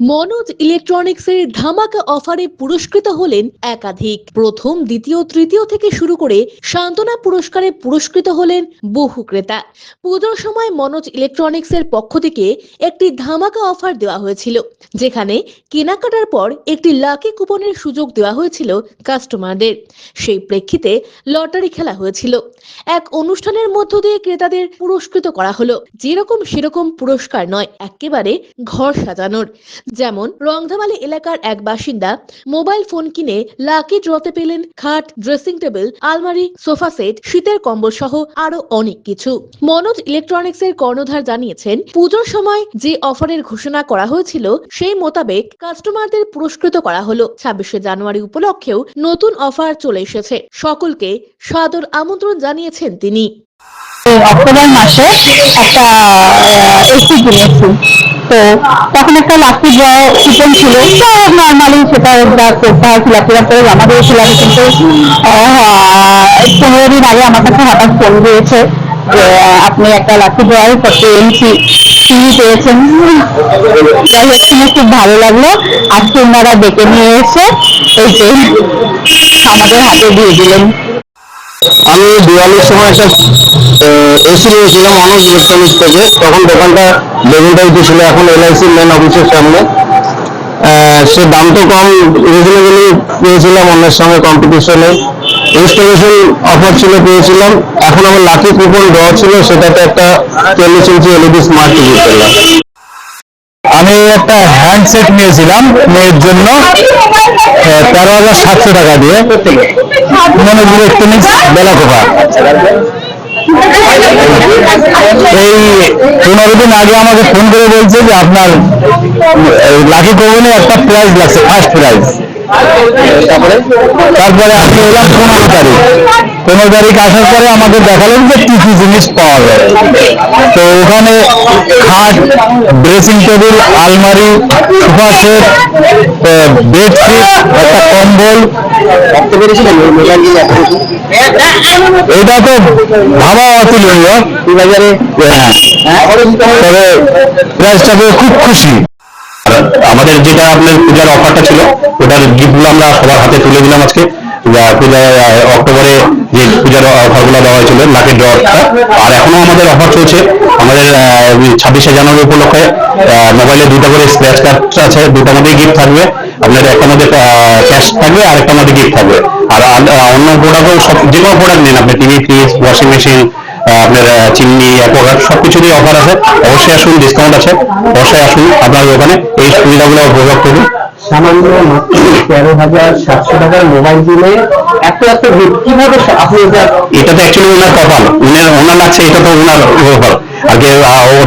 মনোজ ইলেকট্রনিক্সের ধামাকা অফারে পুরস্কৃত হলেন একাধিক। প্রথম, দ্বিতীয়, তৃতীয় থেকে শুরু করে সান্ত্বনা পুরস্কারে পুরস্কৃত হলেন বহু ক্রেতা। পুজোর সময় মনোজ ইলেকট্রনিক্সের পক্ষ থেকে একটি ধামাকা অফার দেওয়া হয়েছিল, যেখানে কেনাকাটার পর একটি লাকি কুপনের সুযোগ দেওয়া হয়েছিল কাস্টমারদের। সেই প্রেক্ষিতে লটারি খেলা হয়েছিল। এক অনুষ্ঠানের মধ্য দিয়ে ক্রেতাদের পুরস্কৃত করা হলো। যেরকম সেরকম পুরস্কার নয়, একেবারে ঘর সাজানোর। যেমন রংধামালি এলাকার এক বাসিন্দা মোবাইল ফোন কিনে লাকি ড্রতে পেলেন খাট, ড্রেসিং টেবিল, আলমারি, সোফা সেট, শীতের কম্বল সহ আরও অনেক কিছু। মনোজ ইলেকট্রনিক্স এর কর্ণধার জানিয়েছেন, পুজোর সময় যে অফারের ঘোষণা করা হয়েছিল, সেই মোতাবেক কাস্টমারদের পুরস্কৃত করা হলো। ছাব্বিশে জানুয়ারি উপলক্ষেও নতুন অফার চলে এসেছে। সকলকে সাদর আমন্ত্রণ জানিয়েছেন তিনি। অক্টোবর মাসে একটা এসি কিনেছি। তো তখন একটা লাকি ড্র কুপন ছিল। তো নর্মালি সেটা যা করতে হয় ফিল আপ করে জমা দিয়েছিলাম কিন্তু পনেরো দিন আগে আমার কাছে হঠাৎ ফোন দিয়েছে যে, আপনি একটা লাকি ড্রয়ে ফর্টি এমসি টিভি পেয়েছেন? যাই হোক, শুনে খুব ভালো লাগল। আজকে ওনারা ডেকে নিয়ে এসে এই যে আমাদের হাতে দিয়ে দিলেন। আমি দিওয়ালির সময় একটা এসি নিয়েছিলাম অনজ ইলেকট্রনিক্স থেকে তখন দোকানটা লেভেলটাইতে ছিল এখন এলআইসি মেন অফিসের সামনে। সে দাম তো কম রিজনেবলি পেয়েছিলাম, অন্যের সঙ্গে কম্পিটিশনে ইনস্টলেশন অফার ছিল, পেয়েছিলাম। এখন আমার লাকি কুপন ড্র ছিল, সেটাতে একটা চল্লিশ ইঞ্চি এলইডি স্মার্ট টিভি পেলাম আমি একটা হ্যান্ডসেট নিয়েছিলাম, মেয়ের জন্য। তেরো হাজার সাতশো টাকা দিয়ে। মনোজ ইলেকট্রনিক্স বেলাকোপা এই পনেরো দিন আগে আমাকে ফোন করে বলছে যে আপনার লাকি কোভেনে একটা প্রাইজ লাগছে ফার্স্ট প্রাইজ তারপরে আমি এলাম পনেরো তারিখ পনেরো তারিখ আসার পরে আমাকে দেখালেন যে কি কি জিনিস পাওয়া যায়। তো ওখানে খাট ড্রেসিং টেবিল আলমারি, সোফা সেট বেডশিট একটা কম্বল। এটা তো ভাবা অতুলনীয়। বাজারে তবে প্রাইসটা খুব খুশি। আমাদের যেটা আপনার পূজার অফারটা ছিল, ওটার গিফটগুলো আমরা সবার হাতে তুলে দিলাম আজকে। যা পূজায় অক্টোবরে যে পূজার অফারগুলো দেওয়া হয়েছিল লাকের ড্রটা আর এখনও আমাদের অফার চলছে, আমাদের ছাব্বিশে জানুয়ারি উপলক্ষে মোবাইলে দুটো করে স্ক্র্যাচ কার্ড আছে দুটোর মধ্যেই গিফট থাকবে। আপনার একটার মধ্যে ক্যাশ থাকবে আর একটার মধ্যে গিফট থাকবে। আর অন্য প্রোডাক্টও সব, যে কোনো প্রোডাক্ট নিন আপনি টিভি ফ্রিজ ওয়াশিং মেশিন আপনার চিমনি অ্যাকোয়াগার্ড সব কিছুরই অফার আছে। অবশ্যই আসুন ডিসকাউন্ট আছে। অবশ্যই আসুন আপনার ওখানে এই সুবিধাগুলো উপভোগ করুন। সামান্য মাত্র তেরো হাজার সাতশো টাকার মোবাইল কিনে এত এত gift কীভাবে স- আপনি এটা তো অ্যাকচুয়ালি ওনার কপাল। উনার ওনার লাগছে এটা তো ওনার কপাল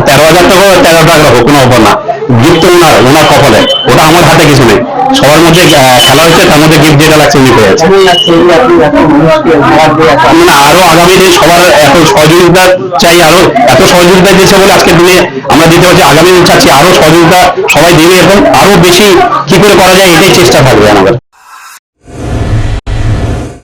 তেরো হাজার টাকা তেরো টাকা কোনো অফার না। গিফট ওনার ওনার কপালে। আমার হাতে কিছু নেই। সবার মধ্যে খেলা হচ্ছে, তার মধ্যে গিফট যেটা লাগছে উনি পেয়েছে এত মানে আরও আগামী দিন সবার এত সহযোগিতা চাই, আরও এত সহযোগিতা দিয়েছে বলে আজকে দিনে আমরা দিতে পারছি, আগামী দিন চাচ্ছি আরও সহযোগিতা সবাই দিবে এবং আরও বেশি কি করে করা যায়, এটাই চেষ্টা থাকবে আমাদের।